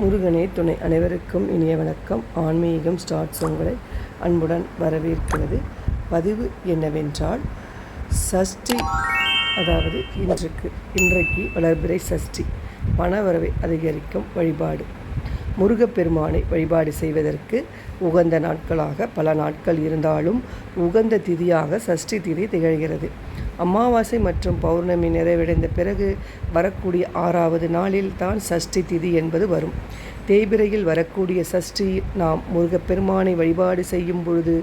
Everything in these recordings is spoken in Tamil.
முருகனே துணை அனைவருக்கும் இனிய வணக்கம். ஆன்மீகம் ஸ்டார்ட்ஸ் உங்களை அன்புடன் வரவேற்கிறது. பதிவு என்னவென்றால் சஷ்டி அதாவது இன்றைக்கு இன்றைக்கு வளர்பிறை சஷ்டி பணவரவை அதிகரிக்கும் வழிபாடு. முருகப்பெருமானை வழிபாடு செய்வதற்கு உகந்த நாட்களாக பல நாட்கள் இருந்தாலும் உகந்த திதியாக சஷ்டி திதி திகழ்கிறது. அமாவாசை மற்றும் பௌர்ணமி நிறைவடைந்த பிறகு வரக்கூடிய ஆறாவது நாளில் தான் சஷ்டி திதி என்பது வரும். தேய்பிரையில் வரக்கூடிய சஷ்டி நாம் முருகப்பெருமானை வழிபாடு செய்யும் பொழுது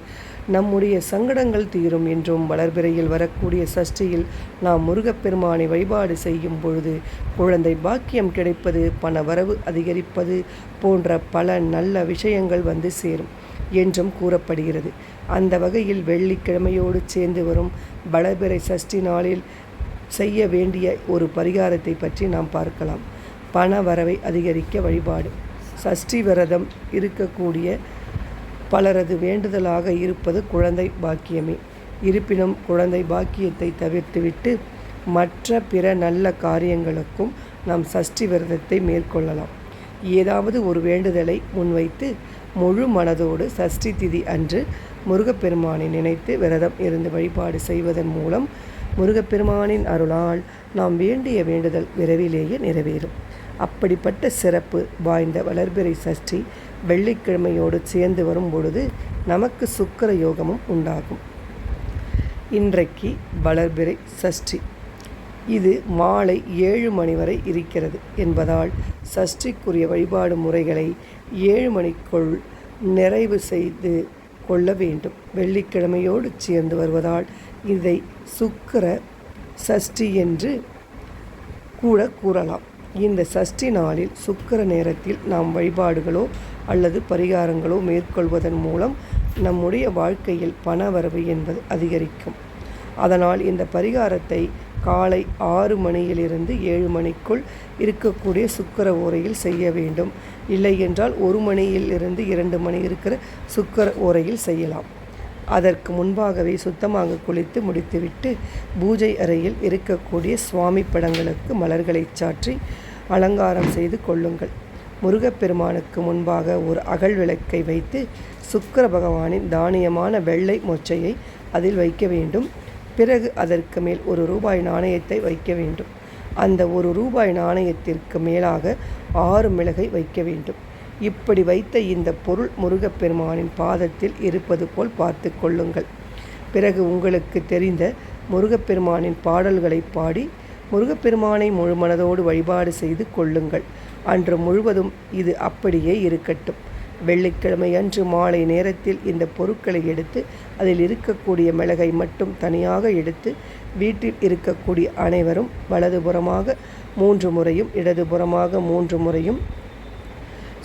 நம்முடைய சங்கடங்கள் தீரும் என்றும் வளர்பிறையில் வரக்கூடிய சஷ்டியில் நாம் முருகப்பெருமானை வழிபாடு செய்யும் பொழுது குழந்தை பாக்கியம் கிடைப்பது பண வரவு அதிகரிப்பது போன்ற பல நல்ல விஷயங்கள் வந்து சேரும். என்றும் கூறப்படுகிறது. அந்த வகையில் வெள்ளிக்கிழமையோடு சேர்ந்து வரும் வளபிறை சஷ்டி நாளில் செய்ய வேண்டிய ஒரு பரிகாரத்தை பற்றி நாம் பார்க்கலாம். பண வரவை அதிகரிக்க வழிபாடு. சஷ்டி விரதம் இருக்கக்கூடிய பலரது வேண்டுதலாக இருப்பது குழந்தை பாக்கியமே. இருப்பினும் குழந்தை பாக்கியத்தை தவிர்த்துவிட்டு மற்ற பிற நல்ல காரியங்களுக்கும் நாம் சஷ்டி விரதத்தை மேற்கொள்ளலாம். ஏதாவது ஒரு வேண்டுதலை முன்வைத்து முழு மனதோடு சஷ்டி திதி அன்று முருகப்பெருமானை நினைத்து விரதம் இருந்து வழிபாடு செய்வதன் மூலம் முருகப்பெருமானின் அருளால் நாம் வேண்டிய வேண்டுதல் விரைவிலேயே நிறைவேறும். அப்படிப்பட்ட சிறப்பு வாய்ந்த வளர்பிறை சஷ்டி வெள்ளிக்கிழமையோடு சேர்ந்து வரும் பொழுது நமக்கு சுக்கர யோகமும் உண்டாகும். இன்றைக்கு வளர்பிறை சஷ்டி. இது மாலை ஏழு மணி வரை இருக்கிறது என்பதால் சஷ்டிக்குரிய வழிபாடு முறைகளை ஏழு மணிக்குள் நிறைவு செய்து கொள்ள வேண்டும். வெள்ளிக்கிழமையோடு சேர்ந்து வருவதால் இதை சுக்கர சஷ்டி என்று கூட கூறலாம். இந்த சஷ்டி நாளில் சுக்கர நேரத்தில் நாம் வழிபாடுகளோ அல்லது பரிகாரங்களோ மேற்கொள்வதன் மூலம் நம்முடைய வாழ்க்கையில் பண வரவு என்பது அதிகரிக்கும். அதனால் இந்த பரிகாரத்தை காலை ஆறு மணியிலிருந்து ஏழு மணிக்குள் இருக்கக்கூடிய சுக்கர ஓரையில் செய்ய வேண்டும். இல்லை என்றால் ஒரு மணியில் இருந்து இரண்டு மணி இருக்கிற சுக்கர ஓரையில் செய்யலாம். அதற்கு முன்பாகவே சுத்தமாக குளித்து முடித்துவிட்டு பூஜை அறையில் இருக்கக்கூடிய சுவாமி படங்களுக்கு மலர்களை சாற்றி அலங்காரம் செய்து கொள்ளுங்கள். முருகப்பெருமானுக்கு முன்பாக ஒரு அகல் விளக்கை வைத்து சுக்கர பகவானின் தானியமான வெள்ளை மொச்சையை அதில் வைக்க வேண்டும். பிறகு அதற்கு மேல் ஒரு ரூபாய் நாணயத்தை வைக்க வேண்டும். அந்த ஒரு ரூபாய் நாணயத்திற்கு மேலாக ஆறு மிளகை வைக்க வேண்டும். இப்படி வைத்த இந்த பொருள் முருகப்பெருமானின் பாதத்தில் இருப்பது போல் பார்த்து கொள்ளுங்கள். பிறகு உங்களுக்கு தெரிந்த முருகப்பெருமானின் பாடல்களை பாடி முருகப்பெருமானை முழுமனதோடு வழிபாடு செய்து கொள்ளுங்கள். அன்று முழுவதும் இது அப்படியே இருக்கட்டும். வெள்ளிக்கிழமை அன்று மாலை நேரத்தில் இந்த பொருட்களை எடுத்து அதில் இருக்கக்கூடிய மிளகை மட்டும் தனியாக எடுத்து வீட்டில் இருக்கக்கூடிய அனைவரும் வலதுபுறமாக மூன்று முறையும் இடதுபுறமாக மூன்று முறையும்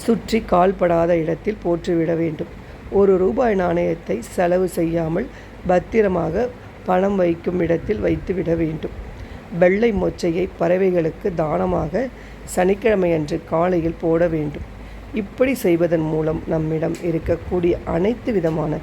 சுற்றி கால்படாத இடத்தில் போற்றுவிட வேண்டும். ஒரு ரூபாய் நாணயத்தை செலவு செய்யாமல் பத்திரமாக பணம் வைக்கும் இடத்தில் வைத்துவிட வேண்டும். வெள்ளை மொச்சையை பறவைகளுக்கு தானமாக சனிக்கிழமையன்று காலையில் போட வேண்டும். இப்படி செய்வதன் மூலம் நம்மிடம் இருக்கக்கூடிய அனைத்து விதமான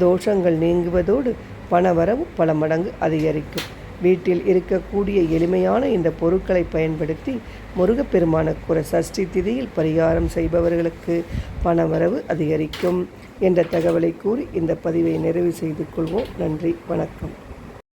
தோஷங்கள் நீங்குவதோடு பணவரவு பல மடங்கு அதிகரிக்கும். வீட்டில் இருக்கக்கூடிய எளிமையான இந்த பொருட்களை பயன்படுத்தி முருகப்பெருமானுக்குற சஷ்டி திதியில் பரிகாரம் செய்பவர்களுக்கு பணவரவு அதிகரிக்கும் என்ற தகவலை கூறி இந்த பதிவை நிறைவு செய்து கொள்வோம். நன்றி வணக்கம்.